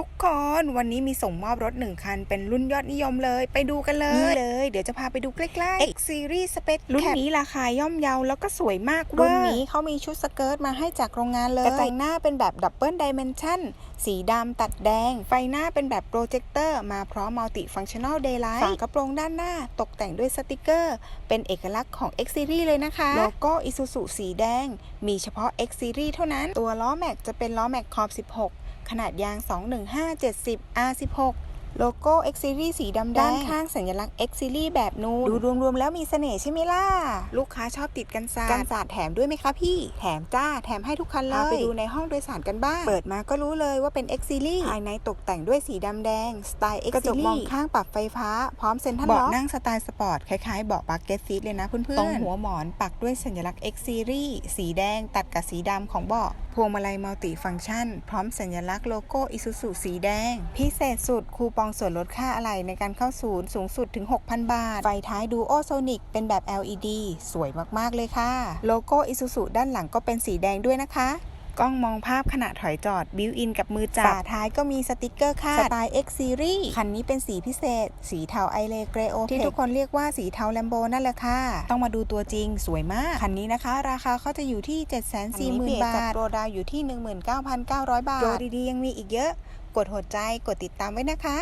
ทุกคนวันนี้มีส่งมอบรถหนึ่งคัน เป็นรุ่นยอดนิยมเลย ไปดูกันเลยนี่เลย เดี๋ยวจะพาไปดูใกล้ๆ X Series Space รุ่นนี้ราคาย่อมเยาแล้วก็สวยมากรุ่นนี้เขามีชุดสเกิร์ตมาให้จากโรงงานเลยกระจังหน้าเป็นแบบดับเบิลดิเมนชันสีดำตัดแดง ไฟหน้าเป็นแบบโปรเจคเตอร์มาพร้อมมัลติฟังชั่น a ลเดย์ไลท์ฝากระโปรงด้านหน้า ตกแต่งด้วยสติกเกอร์ เป็นเอกลักษณ์ของ X Series เลยนะคะโลโก้ Isuzu สีแดง มีเฉพาะ X Series เท่านั้น ตัวล้อแม็กจะเป็นล้อแม็กขอบ 16 ขนาดยาง 215 70 R16 โลโก้ X Series สีดำด้านข้างสัญลักษณ์ X Series แบบนูน ดูรวมๆ แล้วมีเสน่ห์ใช่ไหมล่ะ ลูกค้าชอบติดกันศาสตร์กันศาสตร์แถมด้วยไหมคะพี่ แถมจ้า แถมให้ทุกคันเลยไปดูในห้องโดยสารกันบ้าง เปิดมาก็รู้เลยว่าเป็น X Series ภายในตกแต่งด้วยสีดำแดง สไตล์ X Series กระจกมองข้างปรับไฟฟ้า พร้อมเซ็นทรัลล็อกเบาะนั่งสไตล์สปอร์ต คล้ายๆเบาะบักเก็ตซีทเลยนะเพื่อนๆตรงหัวหมอนปักด้วยสัญลักษณ์ X Series สีแดงตัดกับสีดำของเบาะ พวงมาลัยมัลติฟังก์ชัน พร้อมสัญลักษณ์โลโก้อิซูซุสีแดง พิเศษสุดคูปองส่วนลดค่าอะไหล่ในการเข้าศูนย์สูงสุดถึง 6,000 บาท ไฟท้ายดูโอโซนิกเป็นแบบ LED สวยมากๆเลยค่ะ โลโก้อิซูซุด้านหลังก็เป็นสีแดงด้วยนะคะ กล้องมองภาพขณะถอยจอด บิวอินกับมือจับฝาท้ายก็มีสติกเกอร์คาดสไตล์ X Series คันนี้เป็นสีพิเศษ สีเทาไอเลเกรโอที่ทุกคนเรียกว่าสีเทาแลมโบนั่นแหละค่ะ ต้องมาดูตัวจริงสวยมาก คันนี้นะคะ ราคาเขาจะอยู่ที่ 740,000 บาทโปรดาวอยู่ที่ 19,900 บาทโปรดีๆยังมีอีกเยอะ กดหัวใจกดติดตามไว้นะคะ